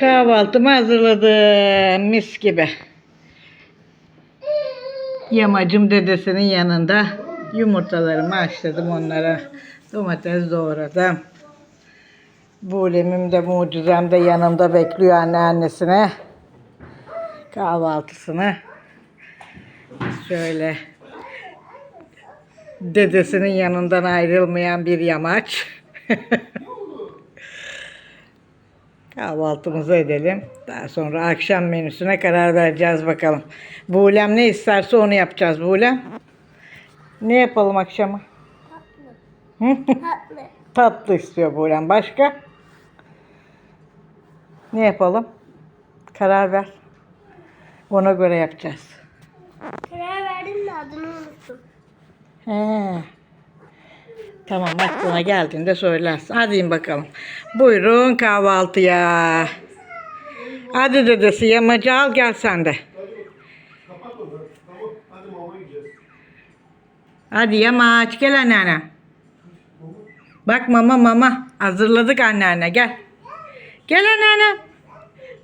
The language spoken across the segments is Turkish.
Kahvaltımı hazırladım mis gibi. Yamacım dedesinin yanında yumurtalarımı haşladım onlara. Domates doğradım. Bulemim de mucizem de yanımda bekliyor anneannesine. Kahvaltısını. Şöyle dedesinin yanından ayrılmayan bir yamaç. Kahvaltımızı edelim. Daha sonra akşam menüsüne karar vereceğiz bakalım. Buğlem ne isterse onu yapacağız Buğlem. Ne yapalım akşama? Tatlı. Tatlı istiyor Buğlem. Başka? Ne yapalım? Karar ver. Ona göre yapacağız. Karar verdim de adını unuttum. He. Tamam aklına geldiğinde söylersin. Hadi bakalım. Buyurun kahvaltıya. Hadi dedesi yamacı al gel sen de. Hadi yamaç gel anneanne. Bak mama mama hazırladık anneanne gel. Gel anneanne.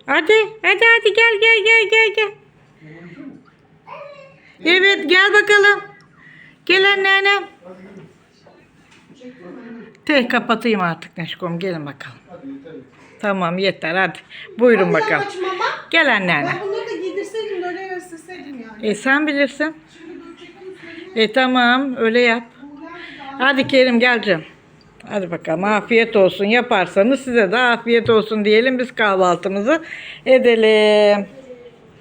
Hadi hadi hadi gel gel gel gel gel. Evet gel bakalım. Gel anneanne. Te kapatayım artık Neşkom gelin bakalım. Hadi yeter. Tamam yeter hadi. Buyurun bakalım. Yamaç mama. Gel anneanne. Ben bunları da giydirseydim de öyle gösterseydim yani. E sen bilirsin. Şimdi söyleyeyim. E tamam öyle yap. Hadi Kerim gel canım. Hadi bakalım afiyet olsun yaparsanız size de afiyet olsun diyelim biz kahvaltımızı edelim.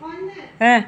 Anne. He.